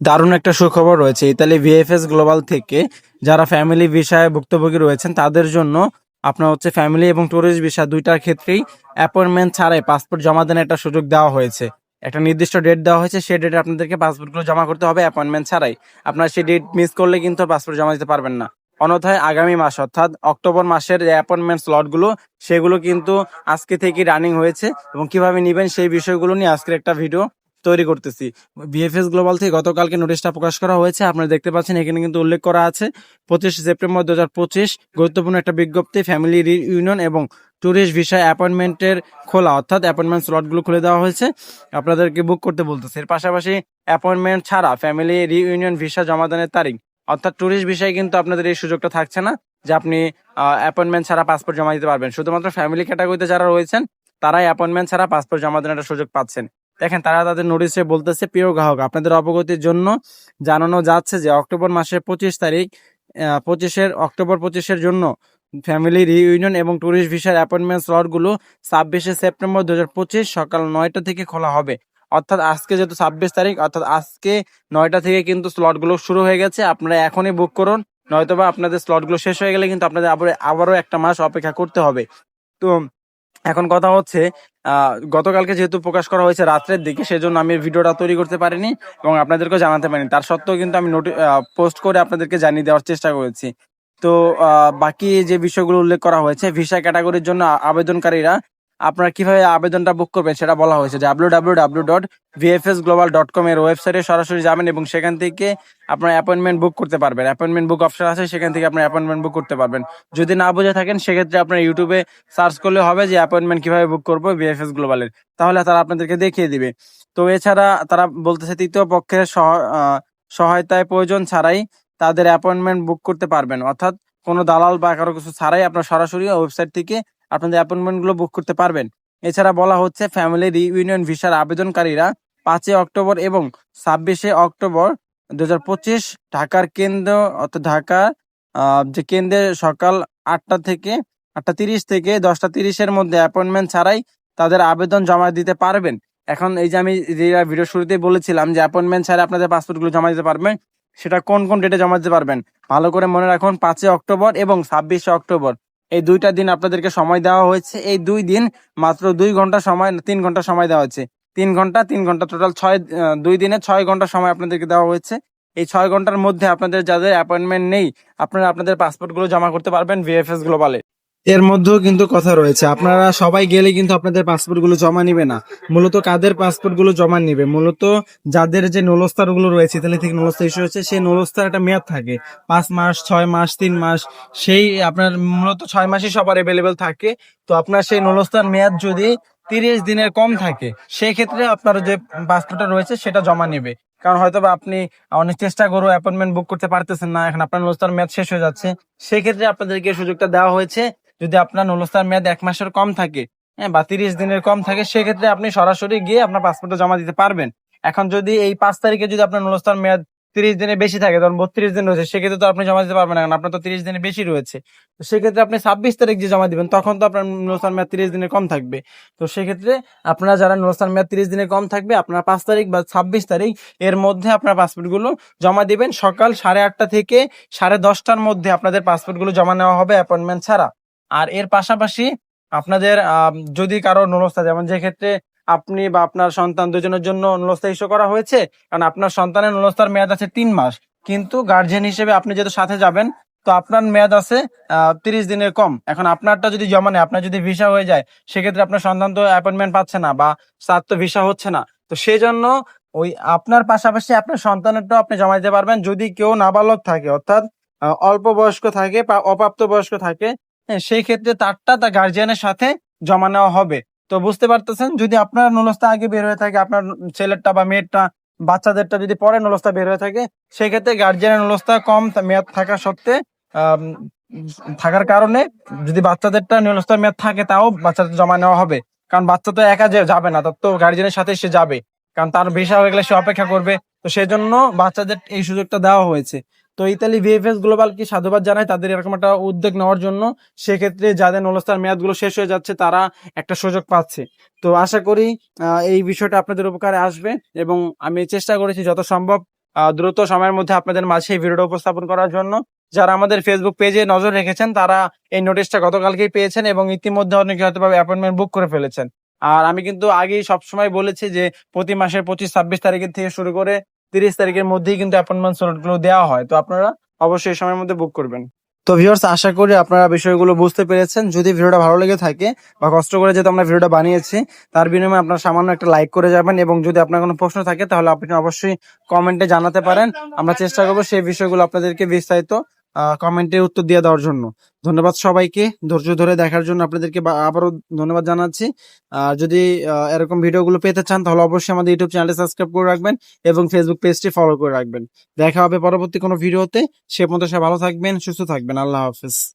দারুণ একটা সুখবর রয়েছে। ইতালি ভিএফএস গ্লোবাল থেকে যারা ফ্যামিলি ভিসায় ভুক্তভোগী রয়েছেন, তাদের জন্য আপনার হচ্ছে ফ্যামিলি এবং ট্যুরিস্ট ভিসা দুইটার ক্ষেত্রেই অ্যাপয়েন্টমেন্ট ছাড়াই পাসপোর্ট জমা দেওয়ার একটা সুযোগ দেওয়া হয়েছে। একটা নির্দিষ্ট ডেট দেওয়া হয়েছে, সেই ডেটে আপনাদেরকে পাসপোর্টগুলো জমা করতে হবে অ্যাপয়েন্টমেন্ট ছাড়াই। আপনারা সেই ডেট মিস করলে কিন্তু পাসপোর্ট জমা দিতে পারবেন না। অন্যথায় আগামী মাস, অর্থাৎ অক্টোবর মাসের যে অ্যাপয়েন্টমেন্ট স্লটগুলো সেগুলো কিন্তু আজকে থেকে রানিং হয়েছে এবং কীভাবে নেবেন সেই বিষয়গুলো নিয়ে আজকের একটা ভিডিও তৈরি করতেছি। বিএফএস গ্লোবাল থেকে গতকালকে নোটিশটা প্রকাশ করা হয়েছে। আপনারা দেখতে পাচ্ছেন, এখানে কিন্তু উল্লেখ করা আছে, পঁচিশ সেপ্টেম্বর দু হাজার পঁচিশ, গুরুত্বপূর্ণ একটা বিজ্ঞপ্তি ফ্যামিলি ইউনিয়ন এবং ট্যুরিস্ট ভিসা অ্যাপয়েন্টমেন্টের খোলা, অর্থাৎ অ্যাপয়েন্টমেন্ট স্লটগুলো খুলে দেওয়া হয়েছে। আপনাদেরকে বুক করতে বলতেছে। এর পাশাপাশি অ্যাপয়েন্টমেন্ট ছাড়া ফ্যামিলি রিইউনিয়ন ভিসা জমাদানের তারিখ, অর্থাৎ ট্যুরিস্ট ভিসায় কিন্তু আপনাদের এই সুযোগটা থাকছে না যে আপনি অ্যাপয়েন্টমেন্ট ছাড়া পাসপোর্ট জমা দিতে পারবেন। শুধুমাত্র ফ্যামিলি ক্যাটাগরিতে যারা রয়েছেন, তারাই অ্যাপয়েন্টমেন্ট ছাড়া পাসপোর্ট জমা দেওয়ার একটা সুযোগ পাচ্ছেন। দেখেন, তারা তাদের নোটিশে বলতেছে, প্রিয় গ্রাহক, আপনাদের অবগতির জন্য জানানো যাচ্ছে যে অক্টোবর মাসের পঁচিশ তারিখ পঁচিশের, অক্টোবর পঁচিশের জন্য ফ্যামিলি রিইউনিয়ন এবং ট্যুরিস্ট ভিসার অ্যাপয়েন্টমেন্ট স্লটগুলো ছাব্বিশে সেপ্টেম্বর দু সকাল নয়টা থেকে খোলা হবে। অর্থাৎ আজকে যেহেতু ছাব্বিশ তারিখ, অর্থাৎ আজকে নয়টা থেকে কিন্তু স্লটগুলো শুরু হয়ে গেছে। আপনারা এখনই বুক করুন, নয়তোবা আপনাদের স্লটগুলো শেষ হয়ে গেলে কিন্তু আপনাদের আবার আবারও একটা মাস অপেক্ষা করতে হবে। তো এখন কথা হচ্ছে গতকালকে যেহেতু প্রকাশ করা হয়েছে রাত্রের দিকে, সেজন্য আমি ভিডিওটা তৈরি করতে পারিনি এবং আপনাদেরকেও জানাতে পারিনি। তার সত্ত্বেও কিন্তু আমি নোটি পোস্ট করে আপনাদেরকে জানিয়ে দেওয়ার চেষ্টা করেছি। তো বাকি যে বিষয়গুলো উল্লেখ করা হয়েছে, ভিসা ক্যাটাগরির জন্য আবেদনকারীরা আপনারা কীভাবে আবেদনটা বুক করবেন সেটা বলা হয়েছে। W W W dot V F S global dot com এর ওয়েবসাইটে সরাসরি যাবেন এবং সেখান থেকে আপনার অ্যাপয়েন্টমেন্ট বুক করতে পারবেন। অ্যাপয়েন্টমেন্ট বুক অপশন আছে, সেখান থেকে আপনার অ্যাপয়েন্টমেন্ট বুক করতে পারবেন। যদি না বুঝে থাকেন, সেক্ষেত্রে আপনার ইউটিউবে সার্চ করলে হবে যে অ্যাপয়েন্টমেন্ট কীভাবে বুক করব ভিএফএস গ্লোবালের তাহলে তারা আপনাদেরকে দেখিয়ে দিবে। তো এছাড়া তারা বলতেছে তৃতীয় পক্ষের সহ- সহায়তায় প্রয়োজন ছাড়াই তাদের অ্যাপয়েন্টমেন্ট বুক করতে পারবেন। অর্থাৎ কোনো দালাল বা কারও কিছু ছাড়াই আপনার সরাসরি ওয়েবসাইট থেকে আপনাদের অ্যাপয়েন্টমেন্টগুলো বুক করতে পারবেন। এছাড়া বলা হচ্ছে ফ্যামিলি রিইউনিয়ন ভিসার আবেদনকারীরা পাঁচই অক্টোবর এবং ছাব্বিশে অক্টোবর দু হাজার পঁচিশ ঢাকার কেন্দ্র অর্থাৎ ঢাকা যে কেন্দ্রে সকাল আটটা থেকে, আটটা তিরিশ থেকে দশটা তিরিশের মধ্যে অ্যাপয়েন্টমেন্ট ছাড়াই তাদের আবেদন জমা দিতে পারবেন। এখন এই যে আমি ভিডিও শুরুতেই বলেছিলাম যে অ্যাপয়েন্টমেন্ট ছাড়া আপনাদের পাসপোর্টগুলো জমা দিতে পারবেন, সেটা কোন কোন ডেটে জমা দিতে পারবেন, ভালো করে মনে রাখুন, পাঁচই অক্টোবর এবং ছাব্বিশে অক্টোবর। এই দুইটা দিন আপনাদেরকে সময় দেওয়া হয়েছে। এই দুই দিন মাত্র দুই ঘণ্টা সময়, তিন ঘণ্টা সময় দেওয়া হয়েছে। তিন ঘণ্টা তিন ঘণ্টা টোটাল ছয় দুই দিনে ছয় ঘণ্টা সময় আপনাদেরকে দেওয়া হয়েছে। এই ছয় ঘণ্টার মধ্যে আপনাদের যাদের অ্যাপয়েন্টমেন্ট নেই, আপনারা আপনাদের পাসপোর্টগুলো জমা করতে পারবেন ভিএফএস গ্লোবালে এর মধ্যেও কিন্তু কথা রয়েছে। আপনারা সবাই গেলে কিন্তু আপনাদের পাসপোর্টগুলো জমা নিবে না। মূলত কাদের পাসপোর্টগুলো জমা নিবে? মূলত যাদের যে নলস্তারগুলো রয়েছে, ইতালি থেকে নলস্তা ইস্যু হয়েছে, সেই নলস্তার একটা মেয়াদ থাকে। পাঁচ মাস, ছয় মাস, তিন মাস, সেই আপনার মূলত ছয় মাসই সবার অ্যাভেলেবেল থাকে। তো আপনার সেই নলস্তার মেয়াদ যদি তিরিশ দিনের কম থাকে সেই ক্ষেত্রে আপনার যে পাসপোর্টটা রয়েছে, সেটা জমা নেবে। কারণ হয়তো আপনি অনেক চেষ্টা করো অ্যাপয়েন্টমেন্ট বুক করতে পারতেছেন না, এখন আপনার নলস্তার মেয়াদ শেষ হয়ে যাচ্ছে। সেক্ষেত্রে আপনাদেরকে সুযোগটা দেওয়া হয়েছে। যদি আপনার নলস্তার মেয়াদ এক মাসের কম থাকে হ্যাঁ বা তিরিশ দিনের কম থাকে, সেক্ষেত্রে আপনি সরাসরি গিয়ে আপনার পাসপোর্টটা জমা দিতে পারবেন। এখন যদি এই পাঁচ তারিখে যদি আপনার নলস্তার মেয়াদ তিরিশ দিনে বেশি থাকে, ধরুন বত্রিশ দিন রয়েছে, সেক্ষেত্রে তো আপনি জমা দিতে পারবেন না আপনার তো তিরিশ দিনে বেশি রয়েছে। তো সেক্ষেত্রে আপনি ছাব্বিশ তারিখ যে জমা দিবেন, তখন তো আপনার নলস্তার মেয়াদ তিরিশ দিনে কম থাকবে। তো সেক্ষেত্রে আপনারা যারা নলস্তার মেয়াদ তিরিশ দিনে কম থাকবে, আপনার পাঁচ তারিখ বা ছাব্বিশ তারিখ এর মধ্যে আপনার পাসপোর্টগুলো জমা দিবেন। সকাল সাড়ে আটটা থেকে সাড়ে দশটার মধ্যে আপনাদের পাসপোর্টগুলো জমা নেওয়া হবে অ্যাপয়েন্টমেন্ট ছাড়া। আর এর পাশাপাশি আপনাদের যদি কারও নলস্তা যেমন যে ক্ষেত্রে আপনি বা আপনার সন্তান দুজনের জন্য নলস্তা ইস্যু করা হয়েছে, কারণ আপনার সন্তানের নলস্তার মেয়াদ আছে তিন মাস, কিন্তু গার্জিয়ান হিসেবে আপনি যেহেতু সাথে যাবেন, তো আপনার মেয়াদ আছে তিরিশ দিনের কম। এখন আপনারটা যদি জমা নেয় আপনার যদি ভিসা হয়ে যায়, সেক্ষেত্রে আপনার সন্তান তো অ্যাপয়েন্টমেন্ট পাচ্ছে না বা তার তো ভিসা হচ্ছে না। তো সেই জন্য ওই আপনার পাশাপাশি আপনার সন্তানেরটাও আপনি জমা দিতে পারবেন। যদি কেউ নাবালক থাকে, অর্থাৎ অল্প বয়স্ক থাকে বা অপ্রাপ্ত বয়স্ক থাকে সেই ক্ষেত্রে তারটা তার গার্জিয়ানের সাথে জমা নেওয়া হবে। তো বুঝতে পারতেছেন? যদি আপনার নলস্তা আগে বের হয়ে থাকে, আপনার ছেলেরটা বা মেয়েরটা, বাচ্চাদেরটা যদি পরে নলস্তা বের হয়ে থাকে, সেক্ষেত্রে গার্জিয়ানের নলস্তা কম মেয়াদ থাকা সত্ত্বে থাকার কারণে যদি বাচ্চাদেরটা নলস্তার মেয়াদ থাকে, তাও বাচ্চাদের জমা নেওয়া হবে। কারণ বাচ্চা তো একা যাবে না, তার তো গার্জিয়ানের সাথে সে যাবে। কারণ তার ভিসা হয়ে গেলে সে অপেক্ষা করবে। তো সেজন্য বাচ্চাদের এই সুযোগটা দেওয়া হয়েছে। তো ইতালি ভিএফএস গ্লোবাল কি সাধুবাদ জানায়? তাদের এরকম একটা উদ্যোগ নেওয়ার জন্য সেক্ষেত্রে যাদের নলস্তার মেয়াদগুলো শেষ হয়ে যাচ্ছে, তারা একটা সুযোগ পাচ্ছে। তো আশা করি এই বিষয়টা আপনাদের উপকারে আসবে এবং আমি চেষ্টা করেছি যত সম্ভব দ্রুত সময়ের মধ্যে আপনাদের মাঝে এই ভিডিওটা উপস্থাপন করার জন্য। যারা আমাদের ফেসবুক পেজে নজর রেখেছেন, তারা এই নোটিশটা গতকালকেই পেয়েছেন এবং ইতিমধ্যে অনেকে হয়তো অ্যাপয়েন্টমেন্ট বুক করে ফেলেছেন। আর আমি কিন্তু আগেই সবসময় বলেছি যে, প্রতি মাসের পঁচিশ ছাব্বিশ তারিখের থেকে শুরু করে তিরিশ তারিখের মধ্যেই কিন্তু অ্যাপয়েন্টমেন্ট স্লটগুলো দেওয়া হয়। তো আপনারা অবশ্যই সময়ের মধ্যে বুক করবেন। তো ভিউয়ার্স আশা করি আপনারা বিষয়গুলো বুঝতে পেরেছেন। যদি ভিডিওটা ভালো লেগে থাকে বা কষ্ট করে যেহেতু আমরা ভিডিওটা বানিয়েছি, তার বিনিময়ে আপনারা সামান্য একটা লাইক করে যাবেন এবং যদি আপনার কোনো প্রশ্ন থাকে, তাহলে আপনি অবশ্যই কমেন্টে জানাতে পারেন। আমরা চেষ্টা করব সেই বিষয়গুলো আপনাদেরকে বিস্তারিত কমেন্টে উত্তর দিয়ে দেওয়ার জন্য। ধন্যবাদ সবাইকে। ধৈর্য ধরে দেখার জন্য আপনাদেরকে আবারও ধন্যবাদ জানাচ্ছি। আর যদি এরকম ভিডিওগুলো পেতে চান, তাহলে অবশ্যই আমাদের ইউটিউব চ্যানেলে সাবস্ক্রাইব করে রাখবেন এবং ফেসবুক পেজটি ফলো করে রাখবেন। দেখা হবে পরবর্তী কোনো ভিডিওতে। সে পর্যন্ত সে ভালো থাকবেন, সুস্থ থাকবেন। আল্লাহ হাফিজ।